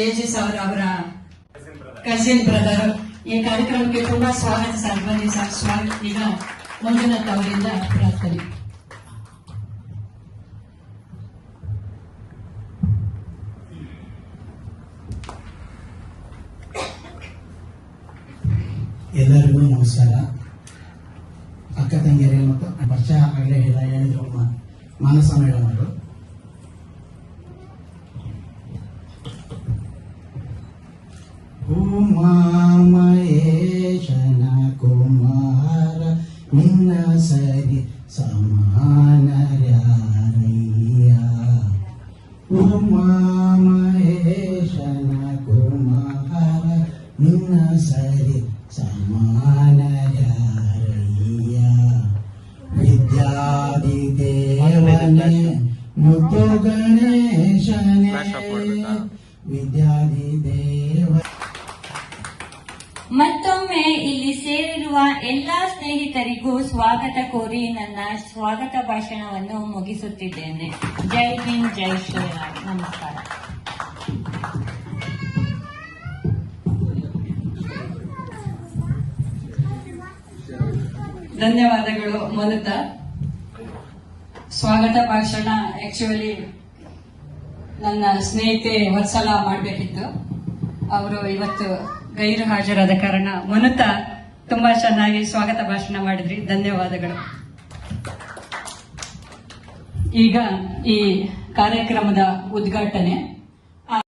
ಏಜಿಸ್ ಅವರ ಅವರ cousin brother ಈ ಕಾರ್ಯಕ್ರಮಕ್ಕೆ ತುಂಬಾ ಸ್ವಾಗತ ಸ್ವಾಗತ. ಈಗ ಮಂಜುನಾಥ್ ಅವರಿಂದ ಪ್ರಾರ್ಥನೆ. ಎಲ್ಲರಿಗೂ ನಮಸ್ಕಾರ. ಅಕ್ಕ ತಂಗಿಯರೇ ಮತ್ತು ವರ್ಷ ಆಗಲೇ ಹೇಳಿದ ಹೇಳಿದ್ರು ಮಾನಸ ಮೇಡಮ್ उमा महेश कुमार मिन्न सरि समान रैया उमा महेश कुमार मिन्न सरि समान रैया विद्यादिदेवने मुतु गणेशने विद्यादिदेव ಮತ್ತೊಮ್ಮೆ ಇಲ್ಲಿ ಸೇರಿರುವ ಎಲ್ಲಾ ಸ್ನೇಹಿತರಿಗೂ ಸ್ವಾಗತ ಕೋರಿ ನನ್ನ ಸ್ವಾಗತ ಭಾಷಣವನ್ನು ಮುಗಿಸುತ್ತಿದ್ದೇನೆ. ಜೈ ಹಿಂದ್, ಜೈ ಶ್ರೀರಾಮ್. ನಮಸ್ಕಾರ. ಧನ್ಯವಾದಗಳು ಮನುತ ಸ್ವಾಗತ ಭಾಷಣ ಆಕ್ಚುಲಿ ನನ್ನ ಸ್ನೇಹಿತೆ ವತ್ಸಲ ಮಾಡಬೇಕಿತ್ತು. ಅವರು ಇವತ್ತು ಗೈರು ಹಾಜರಾದ ಕಾರಣ ಮನುತ ತುಂಬಾ ಚೆನ್ನಾಗಿ ಸ್ವಾಗತ ಭಾಷಣ ಮಾಡಿದ್ರಿ. ಧನ್ಯವಾದಗಳು. ಈಗ ಈ ಕಾರ್ಯಕ್ರಮದ ಉದ್ಘಾಟನೆ.